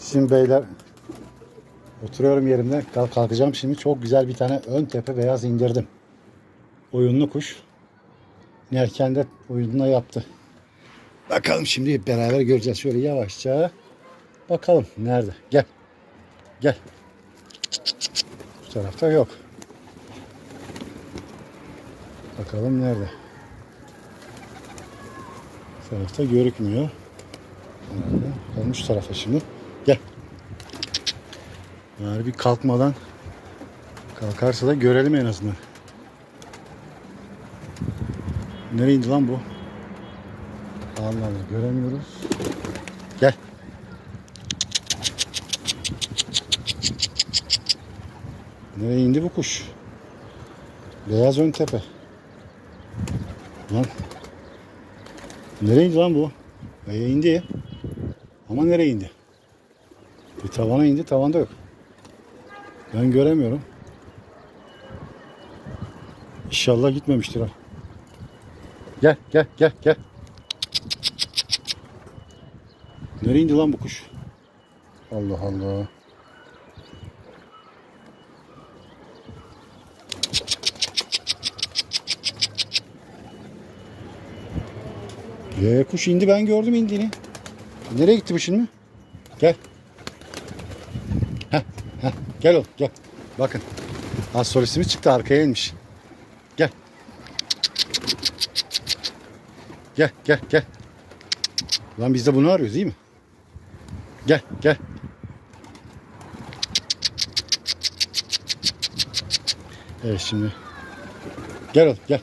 Şimdi beyler oturuyorum yerimde. Kalk kalkacağım şimdi. Çok güzel bir tane ön tepe beyaz indirdim. Oyunlu kuş. Erken de oyununa yaptı. Bakalım şimdi beraber göreceğiz. Şöyle yavaşça bakalım nerede. Gel. Gel. Bu tarafta yok. Bakalım nerede. Bu tarafta görükmüyor. Nerede? Tarafa şimdi. Gel. Bari bir kalkmadan kalkarsa da görelim en azından. Nereye indi lan bu? Allah Allah göremiyoruz. Gel. Nereye indi bu kuş? Beyaz ön tepe. Lan. Nereye indi lan bu? Nereye indi? Ama nereye indi? Bir tavana indi, tavanda yok. Ben göremiyorum. İnşallah gitmemiştir ha. Gel, gel, gel, gel. Nereye indi lan bu kuş? Allah Allah. Ee, kuş indi ben gördüm indiğini. Nereye gitti bu şimdi? Gel. Heh. Gel oğlum gel. Bakın. Az solistimiz çıktı arkaya inmiş. Gel. Gel gel gel. Lan biz de bunu arıyoruz değil mi? Gel gel. Evet şimdi. Gel oğlum gel.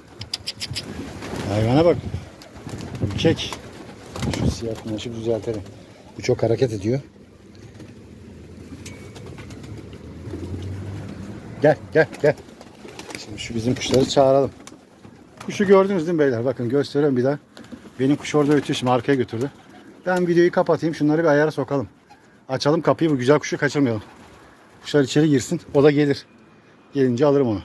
Hayvana bak. Ürkek. Şu siyah kumaşı düzeltelim. Bu çok hareket ediyor. Gel gel gel. Şimdi şu bizim kuşları çağıralım. Kuşu gördünüz değil mi beyler? Bakın gösteriyorum bir daha. Benim kuş orada ötüyor şimdi arkaya götürdü. Ben videoyu kapatayım. Şunları bir ayara sokalım. Açalım kapıyı bu güzel kuşu kaçırmayalım. Kuşlar içeri girsin. O da gelir. Gelince alırım onu.